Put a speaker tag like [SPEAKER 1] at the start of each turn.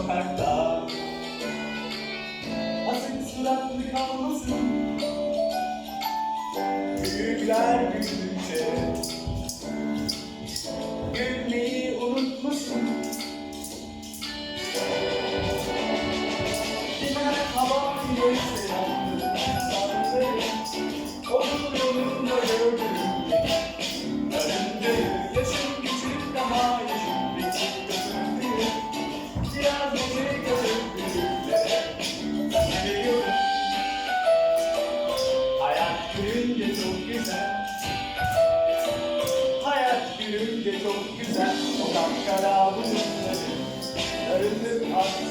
[SPEAKER 1] sokakta. Asık suratlı kalmasın Büyükler büyüdükçe Gülmeyi unutmasın Kime hava güneşte gülünce çok güzel. Hayat gülünce çok güzel. O kapkara bulutları Darılıp atmalı